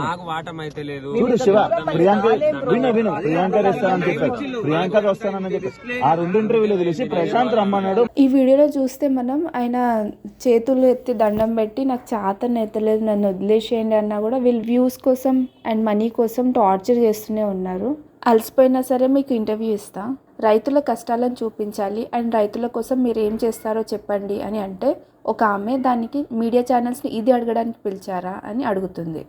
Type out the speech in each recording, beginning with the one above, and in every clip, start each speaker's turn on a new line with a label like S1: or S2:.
S1: నాకు వాటం అయితే లేదు.
S2: చూడు శివ ప్రియాంక విను విను ప్రియాంక వస్తానని చెప్పారు. ప్రియాంక వస్తానని చెప్పి ఆ రెండు ఇంటర్వ్యూలు తెలిసి ప్రశాంత్ రమ్మన్నాడు.
S3: ఈ వీడియోలో చూస్తే మనం ఆయన చేతులు ఎత్తి దండం పెట్టి నాకు చాతన ఎత్తలేదు నన్ను వదిలేసేయండి అన్నా కూడా వీళ్ళు వ్యూస్ కోసం అండ్ మనీ కోసం టార్చర్ చేస్తూనే ఉన్నారు. అలసిపోయినా సరే మీకు ఇంటర్వ్యూ ఇస్తా. రైతుల కష్టాలను చూపించాలి అండ్ రైతుల కోసం మీరు ఏం చేస్తారో చెప్పండి అని అంటే ఒక ఆమె దానికి మీడియా ఛానల్స్ని ఇది అడగడానికి పిలిచారా అని అడుగుతుంది.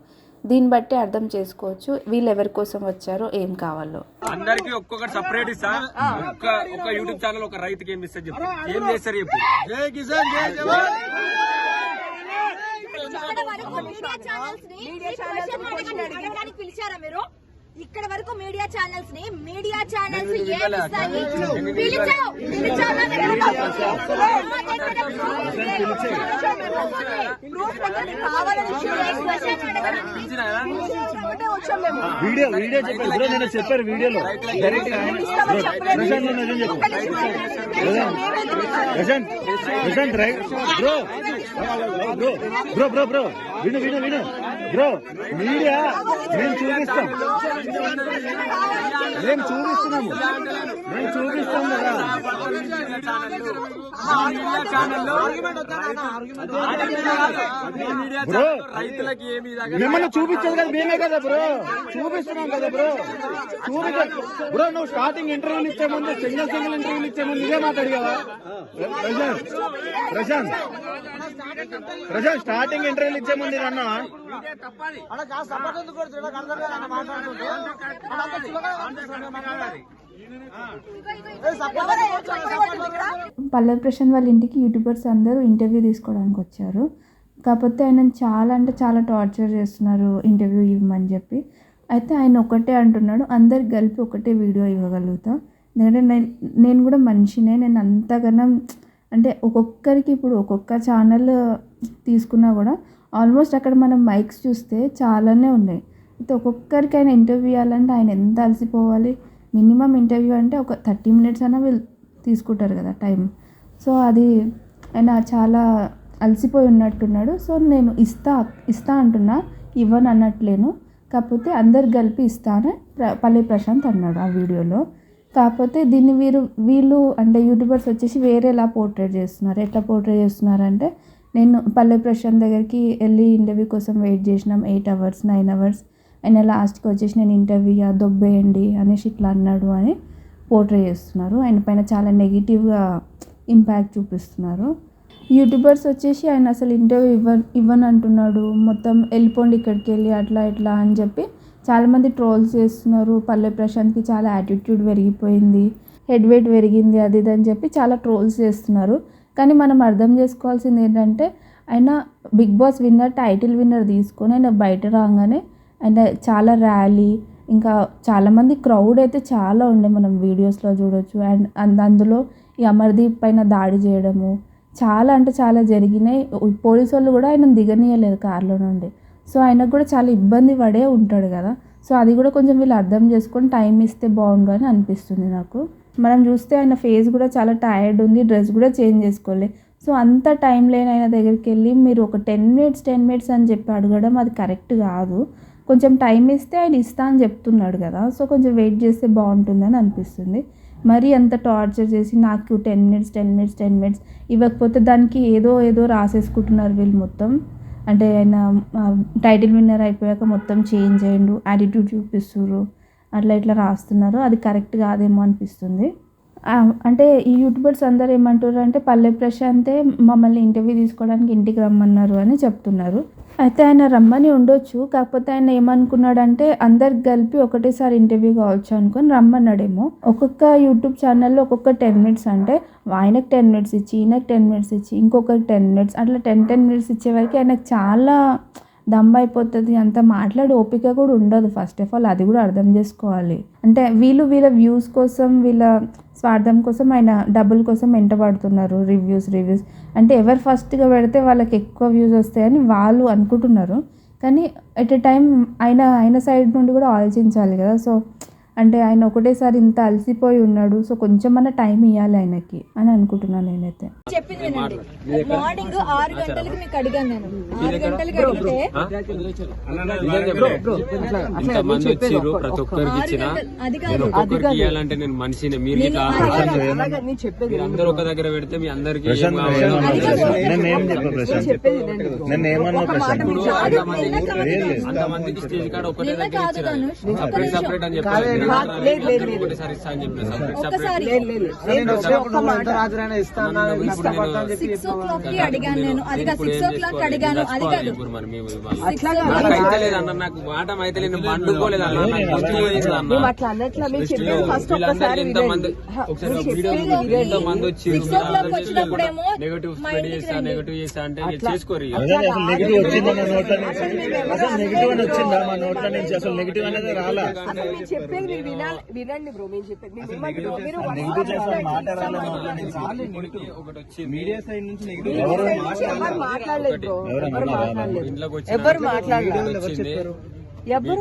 S3: దీన్ని బట్టి అర్థం చేసుకోవచ్చు వీళ్ళు ఎవరి కోసం వచ్చారో ఏం కావాలో.
S1: అందరికి ఒక్కొక్కటి సపరేట్ ఇస్తా. ఒక్క ఒక యూట్యూబ్ ఛానల్ ఒక రైతుకి ఇస్తారు చెప్పు. ఏం చేస్తారు చెప్పు. జై కిసాన్ జై జవాన్.
S4: ఇక్కడ వరకు మీడియా ఛానల్స్ని పిలిచారా మీరు? ఇక్కడ వరకు మీడియా ఛానల్స్ని మీడియా ఛానల్స్ ఏం ఇస్తాయి
S2: వీడియో వీడియో చెప్పారు బ్రో నేను చెప్పారు వీడియోలో. డైరెక్ట్ ప్రశాంత్ నిజం చెప్పు. Prashant. Prashant. Right. Bro bro. Bro bro bro. విను విను విను. బ్రో మీడియా మేము చూపిస్తాం. మేము చూపిస్తున్నాము? మేము చూపిస్తాం కదా. బ్రో
S1: రైతులకి
S2: మిమ్మల్ని చూపించదు కదా మేమే కదా బ్రో చూపిస్తున్నాం కదా బ్రో చూపించ బ్రో నువ్వు స్టార్టింగ్ ఇంటర్వ్యూలు ఇచ్చే ముందు సింగిల్ సింగిల్ ఇంటర్వ్యూలు ఇచ్చే ముందు ఇదే మాట్లాడిగావా ప్రశాంత్ ప్రశాంత్ ప్రశాంత్ స్టార్టింగ్ ఇంటర్వ్యూలు ఇచ్చే ముందు అన్నా ఇది అన్నా
S3: పల్లవి ప్రశాంత్ వాళ్ళ ఇంటికి యూట్యూబర్స్ అందరూ ఇంటర్వ్యూ తీసుకోవడానికి వచ్చారు. కాకపోతే ఆయన చాలా అంటే చాలా టార్చర్ చేస్తున్నారు ఇంటర్వ్యూ ఇవ్వమని చెప్పి. అయితే ఆయన ఒకటే అంటున్నాడు అందరికి కలిపి ఒకటే వీడియో ఇవ్వగలుగుతా. ఎందుకంటే నేను నేను కూడా మనిషినే నేను అంతగానం అంటే ఒక్కొక్కరికి ఇప్పుడు ఒక్కొక్క ఛానల్ తీసుకున్నా కూడా ఆల్మోస్ట్ అక్కడ మనం మైక్స్ చూస్తే చాలానే ఉన్నాయి. అయితే ఒక్కొక్కరికి ఆయన ఇంటర్వ్యూ ఇవ్వాలంటే ఆయన ఎంత అలసిపోవాలి? మినిమం ఇంటర్వ్యూ అంటే ఒక థర్టీ మినిట్స్ అయినా వీళ్ళు తీసుకుంటారు కదా టైం. సో అది ఆయన చాలా అలసిపోయి ఉన్నట్టున్నాడు. సో నేను ఇస్తా ఇస్తా అంటున్నా ఇవ్వను అన్నట్లేను. కాకపోతే అందరు కలిపి ఇస్తానే. ప్ర- పల్లె ప్రశాంత్ అన్నాడు ఆ వీడియోలో. కాకపోతే దీన్ని వీరు వీళ్ళు అంటే యూట్యూబర్స్ వచ్చేసి వేరేలా పోర్ట్రేట్ చేస్తున్నారు. ఎట్లా పోర్ట్రేట్ చేస్తున్నారు అంటే నేను పల్లె ప్రశాంత్ దగ్గరికి వెళ్ళి ఇంటర్వ్యూ కోసం వెయిట్ చేసినాం. Eight hours nine hours. ఆయన లాస్ట్కి వచ్చేసి నేను ఇంటర్వ్యూ దొబ్బేయండి అనేసి ఇట్లా అన్నాడు అని పోర్ట్రే చేస్తున్నారు. ఆయన పైన చాలా నెగిటివ్గా ఇంపాక్ట్ చూపిస్తున్నారు. యూట్యూబర్స్ వచ్చేసి ఆయన అసలు ఇంటర్వ్యూ ఇవ్వ ఇవ్వను అంటున్నాడు మొత్తం వెళ్ళిపోండి ఇక్కడికి వెళ్ళి అట్లా ఇట్లా అని చెప్పి చాలామంది ట్రోల్స్ చేస్తున్నారు. పల్లె ప్రశాంత్కి చాలా యాటిట్యూడ్ పెరిగిపోయింది. హెడ్ వెయిట్ పెరిగింది అది ఇది అని చెప్పి చాలా ట్రోల్స్ చేస్తున్నారు. కానీ మనం అర్థం చేసుకోవాల్సింది ఏంటంటే ఆయన big boss winner title winner తీసుకొని ఆయన బయట రాగానే ఆయన చాలా ర్యాలీ ఇంకా చాలామంది క్రౌడ్ అయితే చాలా ఉండే మనం వీడియోస్లో చూడొచ్చు. అండ్ అంద- అందులో ఈ అమర్దీప్ పైన దాడి చేయడము చాలా అంటే చాలా జరిగినాయి. పోలీసు వాళ్ళు కూడా ఆయన దిగనీయలేదు కారులో నుండి. సో ఆయనకు కూడా చాలా ఇబ్బంది పడే ఉంటాడు కదా. సో అది కూడా కొంచెం వీళ్ళు అర్థం చేసుకొని టైం ఇస్తే బాగుండు అని అనిపిస్తుంది నాకు. మనం చూస్తే ఆయన ఫేస్ కూడా చాలా టైర్డ్ ఉంది డ్రెస్ కూడా చేంజ్ చేసుకోలే. సో అంత టైం లేని ఆయన దగ్గరికి వెళ్ళి మీరు ఒక టెన్ మినిట్స్ టెన్ మినిట్స్ అని చెప్పి అడగడం అది కరెక్ట్ కాదు. కొంచెం టైం ఇస్తే ఆయన ఇస్తా అని చెప్తున్నాడు కదా సో కొంచెం వెయిట్ చేస్తే బాగుంటుందని అనిపిస్తుంది. మరీ అంత టార్చర్ చేసి నాకు ten minutes ten minutes ten minutes ఇవ్వకపోతే దానికి ఏదో ఏదో రాసేసుకుంటున్నారు వీళ్ళు మొత్తం. అంటే ఆయన టైటిల్ విన్నర్ అయిపోయాక మొత్తం చేంజ్ అయ్యిండు యాటిట్యూడ్ చూపిస్తున్నారు అట్లా ఇట్లా రాస్తున్నారు. అది కరెక్ట్ కాదేమో అనిపిస్తుంది. అంటే ఈ యూట్యూబర్స్ అందరు ఏమంటారు అంటే పల్లె ప్రశాంతే మమ్మల్ని ఇంటర్వ్యూ తీసుకోవడానికి ఇంటికి రమ్మన్నారు అని చెప్తున్నారు. అయితే ఆయన రమ్మని ఉండొచ్చు కాకపోతే ఆయన ఏమనుకున్నాడంటే అందరికి కలిపి ఒకటేసారి ఇంటర్వ్యూ కావచ్చు అనుకొని రమ్మన్నాడేమో. ఒక్కొక్క యూట్యూబ్ ఛానల్లో ఒక్కొక్క టెన్ మినిట్స్ అంటే ఆయనకు టెన్ మినిట్స్ ఇచ్చి ఈయనకు టెన్ మినిట్స్ ఇచ్చి ఇంకొకరికి టెన్ మినిట్స్ అట్లా టెన్ టెన్ మినిట్స్ ఇచ్చే వరకు ఆయనకు చాలా దమ్ అయిపోతుంది అంత మాట్లాడే ఓపిక కూడా ఉండదు ఫస్ట్ ఆఫ్ ఆల్ అది కూడా అర్థం చేసుకోవాలి. అంటే వీళ్ళు వీళ్ళ వ్యూస్ కోసం వీళ్ళ స్వార్థం కోసం ఆయన డబ్బుల కోసం వెంటబడుతున్నారు రివ్యూస్ రివ్యూస్ అంటే ఎవరు ఫస్ట్గా పెడితే వాళ్ళకి ఎక్కువ వ్యూస్ వస్తాయని వాళ్ళు అనుకుంటున్నారు. కానీ ఎట్ ఎ టైం ఆయన ఆయన సైడ్ నుండి కూడా ఆలోచించాలి కదా. సో అంటే ఆయన ఒకటేసారి ఇంత అలసిపోయి ఉన్నాడు సో కొంచెమన్నా టైం ఇవ్వాలి ఆయనకి అని అనుకుంటున్నాను నేనైతే.
S4: చెప్పింది వినండి. మార్నింగ్ ఆరు గంటలకి మీకు అడిగాను నేను. ఆరు గంటలకి అడిగితే
S1: ప్రతి ఒక్కరికి ఇచ్చిన? ఒక్కొక్కరికి ఇవ్వాలంటే నేను మనిషిని మీరు అందరూ ఒక దగ్గర పెడితే మీ అందరికి. అంతమందికి స్టేజ్ కాడ ఒకటే సపరేట్. సపరేట్ అని చెప్పాలి
S5: లేదు, లేదు, లేదు.
S1: ఒకటేసారి ఇస్తా అని చెప్పిన సపరేట్ సపరేట్.
S4: ఒక్కసారి
S5: లేదు, లేదు. నేను ఒకే ఒక్క మాట.
S4: సిక్స్ ఓ క్లాక్కి అడిగాను నేను. అది కాదు సిక్స్ ఓ క్లాక్ అడిగాను. అది కాదు.
S1: ఇప్పుడు మరి మేము.
S5: అట్లా అన్నట్లా మీరు చెప్పేది ఫస్ట్ ఒక్కసారి
S1: ఒకసారి వచ్చి
S4: Six o'clock వచ్చినప్పుడేమో
S1: నెగటివ్
S4: మా
S1: స్ప్రెడ్
S4: ఇంటికి
S1: చేస్తా
S4: రండి.
S2: అసలు
S5: మీరు చెప్పేది మీరు వినాలి వినండి బ్రో మీరు చెప్పేది. మీరు ఏమంటారు? మీరు
S2: నెగిటివ్ చేసిన మాట రాలే నోట్ల నుంచి
S1: ఇప్పటికి ఒకటి వచ్చింది
S5: మీడియా సైడ్ నుంచి ఎవరు మాట్లాడలేదు? బ్రో.
S2: ఎవరు?
S5: మాట్లాడలేదు?
S1: ఇంట్లోకి వచ్చి
S5: ఎవరు మాట్లాడలేదు? ఎవరు ఇక్కడే బ్రో.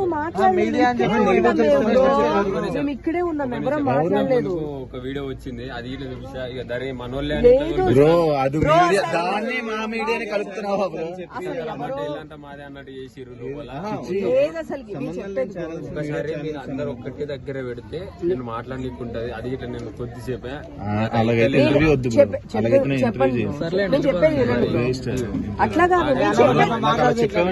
S5: మేము ఇక్కడే ఉన్నాం ఎవరు మాట్లాడలేదు
S1: ఒక వీడియో వచ్చింది అది ఇట్లా ఇక దరే మనోళ్ళే
S2: దాన్ని మా మీడియాని కలుపుతున్నావా
S1: మాదే అన్నట్టు
S5: లేదు అసలు.
S1: ఒకసారి మీరు అందరు ఒక్కటి దగ్గర పెడితే నేను మాట్లాడనీకుంటది అది ఇట్లా నేను కొద్దిసేపే
S2: అలాగైతే ఇంటర్వ్యూ వద్దు ఇంటర్వ్యూ
S5: చెప్పేది అట్లా కాదు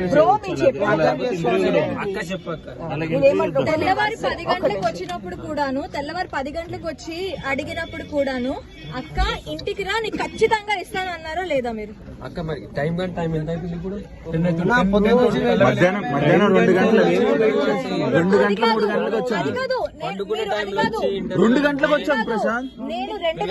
S5: బ్రో మీరు
S1: అక్క చెప్పక్క.
S5: నేనేమంటున్నా
S4: తెల్లవారి పది గంటలకు వచ్చినప్పుడు కూడాను తెల్లవారి పది గంటలకు వచ్చి అడిగినప్పుడు కూడాను అక్క ఇంటికి రా నీకు ఖచ్చితంగా ఇస్తాను అన్నారా లేదా మీరు?
S1: అక్క మరి టైం కానీ టైం ఎంత అయిపోయింది ఇప్పుడు.
S2: మధ్యాహ్నం మధ్యాహ్నం రెండు గంటలకి రెండు గంటల మూడు గంటలకు వచ్చాం. రెండు గంటలకు ప్రశాంత్.
S4: నేను రెండు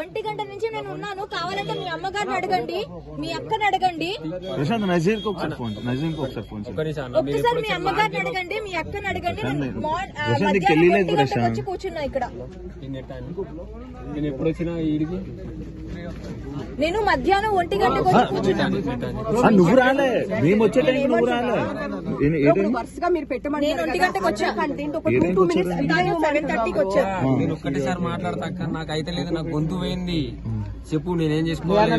S4: ఒంటి గంట నుంచి నేను ఉన్నాను. కావాలంటే మీ అమ్మగారిని అడగండి. మీ అక్కని అడగండి.
S2: ప్రశాంత్ నజీర్కి ఒకసారి ఫోన్ నజీర్కి ఒకసారి ఫోన్
S4: మీ అమ్మగారిని అడగండి. మీ అక్కని అడగండి.
S2: ప్రశాంత్ తెలియలేదు ప్రశాంత్.
S4: వచ్చి కూర్చున్నా ఇక్కడ.
S1: నేను ఎప్పుడు వచ్చినా ఈడికి
S4: నేను మధ్యాహ్నం ఒంటి గంటకు వచ్చి కూర్చున్నాను.
S2: నువ్వు రాలే. మేము వచ్చే టైం నువ్వు రాలే?
S5: వరుసగా మీరు పెట్టమని
S4: నేను ఒంటి గంటకు వచ్చా?
S5: కంటెంట్ ఒక టూ టూ మినిట్స్
S4: సెవెన్ థర్టీకి వచ్చాను
S1: నేను ఒక్కటేసారి మాట్లాడతా అక్క నాకు అయితే లేదు నాకు గొంతు పోయింది. చెప్పు నేనేం చేసుకోవాలి?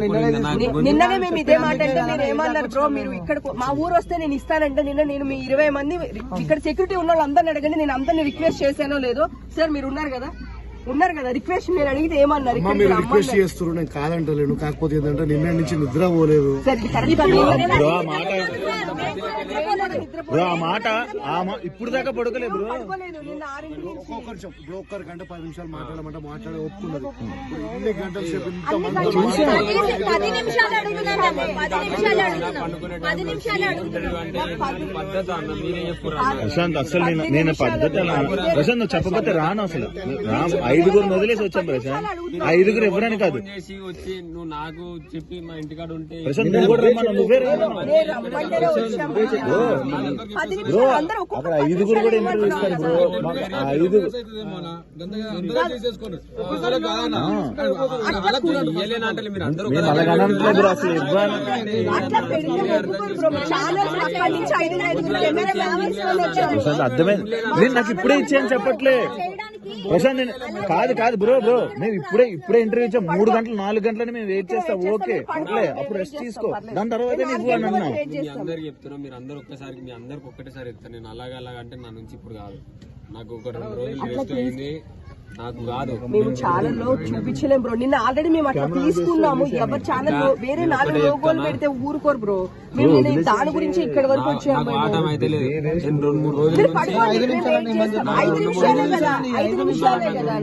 S5: నిన్ననే మేము ఇదే మాట అంటే మీరు ఏమన్నారు బ్రో మీరు ఇక్కడ మా ఊరు వస్తే నేను ఇస్తానంటే నిన్న నేను మీ ఇరవై మంది ఇక్కడ సెక్యూరిటీ ఉన్న వాళ్ళందరిని అడగండి నేను అందరిని రిక్వెస్ట్ చేశానో లేదో? సార్ మీరు ఉన్నారు కదా? ఉన్నారు కదా రిక్వెస్ట్ మీరు అడిగితే ఏమన్నారు
S6: మీరు రిక్వెస్ట్. చేస్తున్నారు నేను కాదంటలేను కాకపోతే ఏంటంటే నిన్న నుంచి నిద్ర పోలేదు
S2: బ్రో ఆ మాట ఇప్పుడు దాకా పడుకోలే బ్రో.
S5: పడుకోలేదు. నిన్న ఆరింటి నుంచి
S6: ఒక్కొక్కరు చెప్పు బ్రోకర్ గంట పది నిమిషాలు మాట్లాడమంటే మాట్లాడే ఒప్పుకున్నది. గంటల సేపు
S4: పది నిమిషాలు
S1: అన్న.
S2: ప్రశాంత్ అసలు నేను నేను పద్ధతి అలా ప్రశాంత్ నువ్వు చెప్పకపోతే రాను అసలు. రా ఐదుగురు వదిలేసి వచ్చాం ప్రశాంత్. ఐదుగురు ఎవరని కాదు.
S1: ఫోన్ చేసి వచ్చి నువ్వు నాకు చెప్పి మా ఇంటికాడ ఉంటే
S2: ప్రశాంత్ నువ్వు కూడా రమ్మన్నా నువ్వే రమ్మన్నా బ్రో అక్కడ ఐదుగురు కూడా ఇంటర్వ్యూ ఇస్తారు బ్రో. మేము అసలు ఇవ్వాలి అర్థమైంది. నేను నాకు ఇప్పుడే ఇచ్చాను చెప్పట్లే. ప్రశాంత్ నేను కాదు కాదు బ్రో బ్రో. మేము ఇప్పుడే ఇప్పుడే ఇంటర్వ్యూ ఇచ్చాం. మూడు గంటలు నాలుగు గంటలని మేము వెయిట్ చేస్తాం. ఓకే పర్లే అప్పుడు రెస్ట్ తీసుకో. దాని తర్వాత నువ్వు అని అన్నా
S1: మీ అందరికి చెప్తున్నా మీరు అందరు ఒక్కసారి మీ అందరికి ఒక్కటేసారి చెప్తాను. నేను అలాగ అలాగ అంటే నా నుంచి ఇప్పుడు కాదు. నాకు ఒక రెండు రోజులు రెస్ట్ అయింది.
S5: మేము ఛానల్లో చూపించలేం బ్రో నిన్న ఆల్రెడీ మేము అట్లా తీసుకున్నాము ఎవరి ఛానల్ వేరే నాలుగు లోగోలు పెడితే ఊరుకోరు బ్రో మేము నిన్న దాని గురించి ఇక్కడ వరకు వచ్చాము
S1: నేను.
S5: ఐదు నిమిషాలే కదా. ఐదు నిమిషాలే కదా